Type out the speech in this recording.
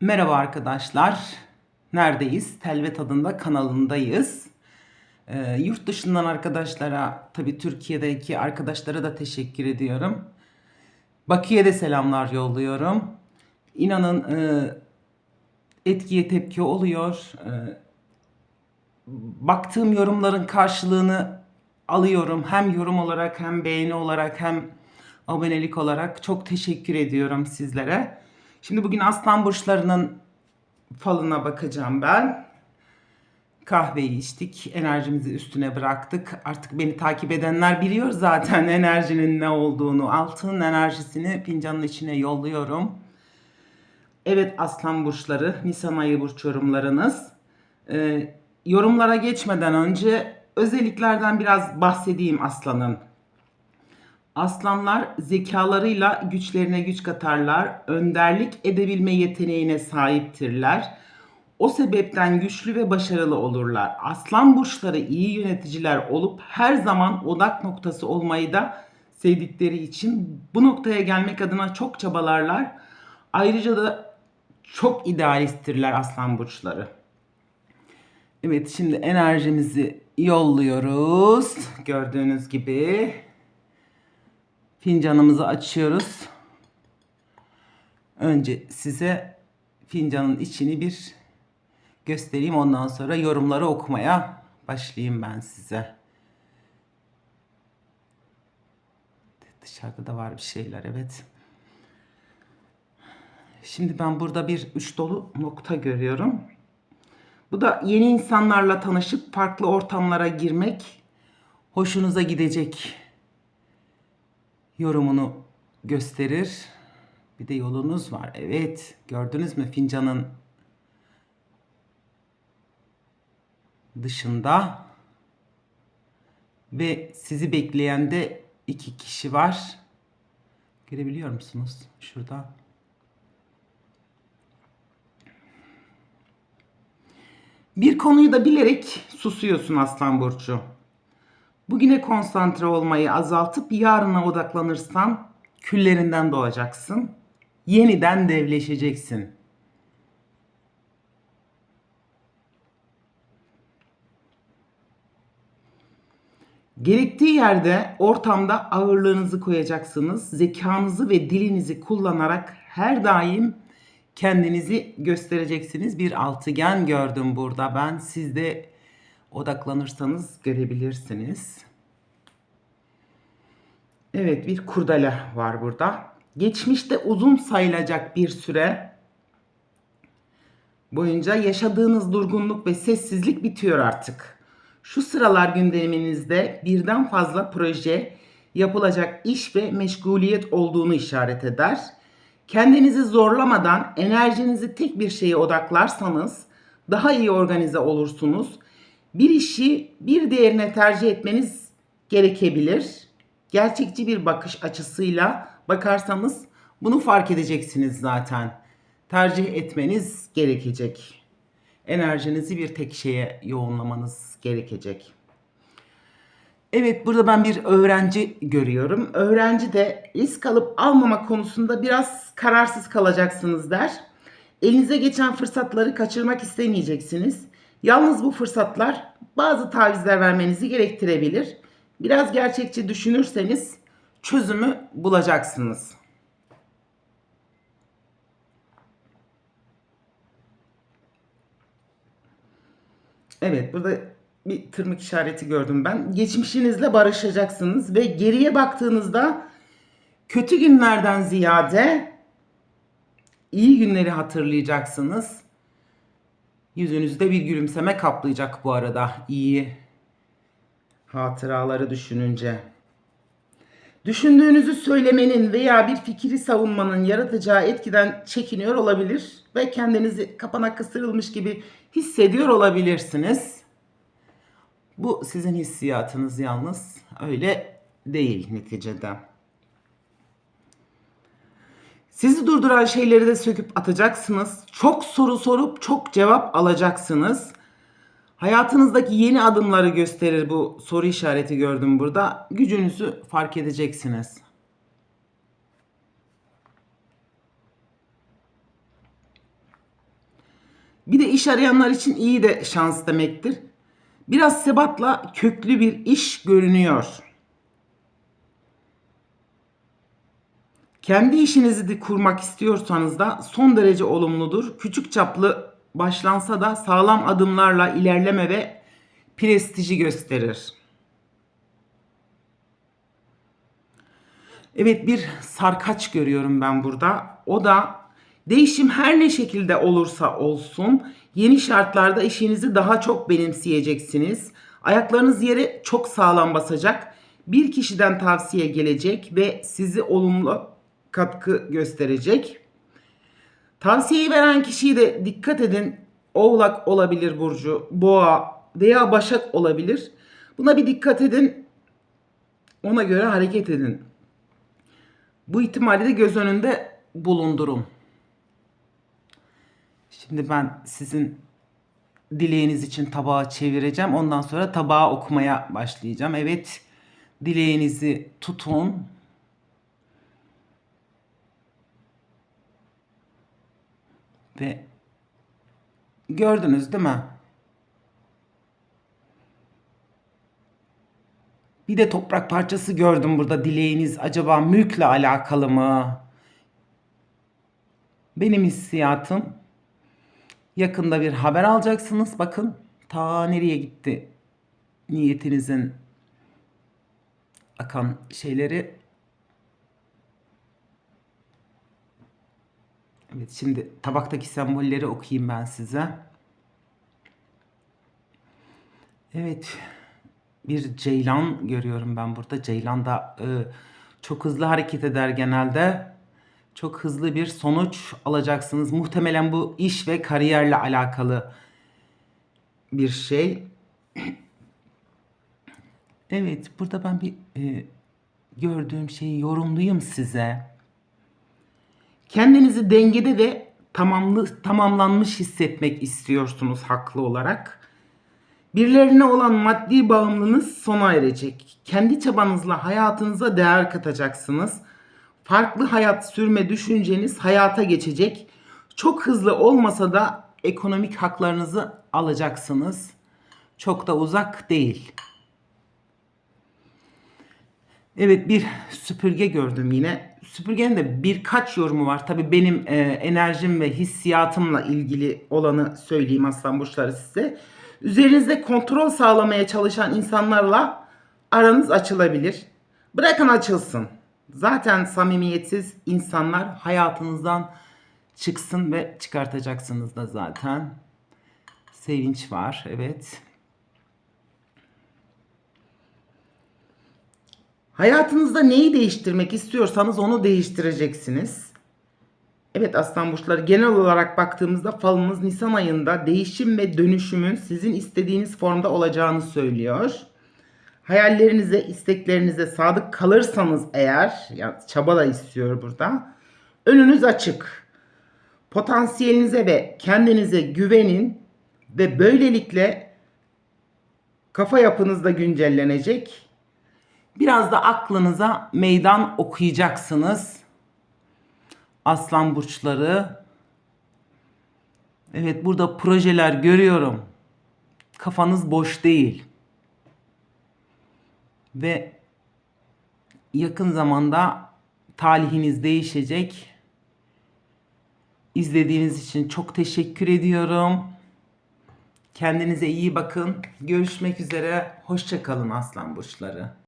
Merhaba arkadaşlar. Neredeyiz? Telvet adında kanalındayız. Ee, yurt dışından arkadaşlara, tabii Türkiye'deki arkadaşlara da teşekkür ediyorum. Bakü'ye de selamlar yolluyorum. İnanın e, etkiye tepki oluyor. E, baktığım yorumların karşılığını alıyorum. Hem yorum olarak hem beğeni olarak hem abonelik olarak çok teşekkür ediyorum sizlere. Şimdi bugün aslan burçlarının falına bakacağım ben. Kahveyi içtik, enerjimizi üstüne bıraktık. Artık beni takip edenler biliyor zaten enerjinin ne olduğunu. Altının enerjisini fincanın içine yolluyorum. Evet aslan burçları, Nisan ayı burç yorumlarınız. Ee, yorumlara geçmeden önce özelliklerden biraz bahsedeyim aslanın. Aslanlar zekalarıyla güçlerine güç katarlar, önderlik edebilme yeteneğine sahiptirler. O sebepten güçlü ve başarılı olurlar. Aslan burçları iyi yöneticiler olup her zaman odak noktası olmayı da sevdikleri için bu noktaya gelmek adına çok çabalarlar. Ayrıca da çok idealisttirler aslan burçları. Evet şimdi enerjimizi yolluyoruz. Gördüğünüz gibi fincanımızı açıyoruz. Önce size fincanın içini bir göstereyim. Ondan sonra yorumları okumaya başlayayım ben size. Dışarıda da var bir şeyler evet. Şimdi ben burada bir üç dolu nokta görüyorum. Bu da yeni insanlarla tanışıp farklı ortamlara girmek hoşunuza gidecek yorumunu gösterir. Bir de yolunuz var. Evet, gördünüz mü fincanın dışında ve sizi bekleyen de iki kişi var. Görebiliyor musunuz? Şurada. Bir konuyu da bilerek susuyorsun Aslan Burcu. Bugüne konsantre olmayı azaltıp yarına odaklanırsan küllerinden doğacaksın. Yeniden devleşeceksin. Gerektiği yerde ortamda ağırlığınızı koyacaksınız. Zekanızı ve dilinizi kullanarak her daim kendinizi göstereceksiniz. Bir altıgen gördüm burada ben. Siz de odaklanırsanız görebilirsiniz. Evet bir kurdele var burada. Geçmişte uzun sayılacak bir süre boyunca yaşadığınız durgunluk ve sessizlik bitiyor artık. Şu sıralar gündeminizde birden fazla proje, yapılacak iş ve meşguliyet olduğunu işaret eder. Kendinizi zorlamadan enerjinizi tek bir şeye odaklarsanız daha iyi organize olursunuz bir işi bir diğerine tercih etmeniz gerekebilir. Gerçekçi bir bakış açısıyla bakarsanız bunu fark edeceksiniz zaten. Tercih etmeniz gerekecek. Enerjinizi bir tek şeye yoğunlamanız gerekecek. Evet burada ben bir öğrenci görüyorum. Öğrenci de risk alıp almama konusunda biraz kararsız kalacaksınız der. Elinize geçen fırsatları kaçırmak istemeyeceksiniz. Yalnız bu fırsatlar bazı tavizler vermenizi gerektirebilir. Biraz gerçekçi düşünürseniz çözümü bulacaksınız. Evet burada bir tırmık işareti gördüm ben. Geçmişinizle barışacaksınız ve geriye baktığınızda kötü günlerden ziyade iyi günleri hatırlayacaksınız. Yüzünüzde bir gülümseme kaplayacak bu arada iyi hatıraları düşününce. Düşündüğünüzü söylemenin veya bir fikri savunmanın yaratacağı etkiden çekiniyor olabilir ve kendinizi kapana kısırılmış gibi hissediyor olabilirsiniz. Bu sizin hissiyatınız yalnız öyle değil neticede. Sizi durduran şeyleri de söküp atacaksınız. Çok soru sorup çok cevap alacaksınız. Hayatınızdaki yeni adımları gösterir bu soru işareti gördüm burada. Gücünüzü fark edeceksiniz. Bir de iş arayanlar için iyi de şans demektir. Biraz sebatla köklü bir iş görünüyor. Kendi işinizi de kurmak istiyorsanız da son derece olumludur. Küçük çaplı başlansa da sağlam adımlarla ilerleme ve prestiji gösterir. Evet bir sarkaç görüyorum ben burada. O da değişim her ne şekilde olursa olsun yeni şartlarda işinizi daha çok benimseyeceksiniz. Ayaklarınız yere çok sağlam basacak. Bir kişiden tavsiye gelecek ve sizi olumlu katkı gösterecek. Tavsiyeyi veren kişiyi de dikkat edin. Oğlak olabilir burcu, boğa veya başak olabilir. Buna bir dikkat edin. Ona göre hareket edin. Bu ihtimali de göz önünde bulundurun. Şimdi ben sizin dileğiniz için tabağı çevireceğim. Ondan sonra tabağı okumaya başlayacağım. Evet, dileğinizi tutun. Ve gördünüz değil mi? Bir de toprak parçası gördüm burada. Dileğiniz acaba mülkle alakalı mı? Benim hissiyatım yakında bir haber alacaksınız. Bakın ta nereye gitti niyetinizin akan şeyleri. Evet şimdi tabaktaki sembolleri okuyayım ben size. Evet bir ceylan görüyorum ben burada. Ceylan da e, çok hızlı hareket eder genelde. Çok hızlı bir sonuç alacaksınız. Muhtemelen bu iş ve kariyerle alakalı bir şey. Evet, burada ben bir e, gördüğüm şeyi yorumlayayım size. Kendinizi dengede ve tamamlı tamamlanmış hissetmek istiyorsunuz haklı olarak. Birilerine olan maddi bağımlılığınız sona erecek. Kendi çabanızla hayatınıza değer katacaksınız. Farklı hayat sürme düşünceniz hayata geçecek. Çok hızlı olmasa da ekonomik haklarınızı alacaksınız. Çok da uzak değil. Evet bir süpürge gördüm yine. Süpürgenin de birkaç yorumu var. Tabii benim e, enerjim ve hissiyatımla ilgili olanı söyleyeyim aslan burçları size. Üzerinizde kontrol sağlamaya çalışan insanlarla aranız açılabilir. Bırakın açılsın. Zaten samimiyetsiz insanlar hayatınızdan çıksın ve çıkartacaksınız da zaten. Sevinç var, evet. Hayatınızda neyi değiştirmek istiyorsanız onu değiştireceksiniz. Evet aslan burçları genel olarak baktığımızda falımız Nisan ayında değişim ve dönüşümün sizin istediğiniz formda olacağını söylüyor. Hayallerinize, isteklerinize sadık kalırsanız eğer, yani çaba da istiyor burada. Önünüz açık. Potansiyelinize ve kendinize güvenin ve böylelikle kafa yapınız da güncellenecek. Biraz da aklınıza meydan okuyacaksınız. Aslan burçları. Evet burada projeler görüyorum. Kafanız boş değil. Ve yakın zamanda talihiniz değişecek. İzlediğiniz için çok teşekkür ediyorum. Kendinize iyi bakın. Görüşmek üzere. Hoşçakalın aslan burçları.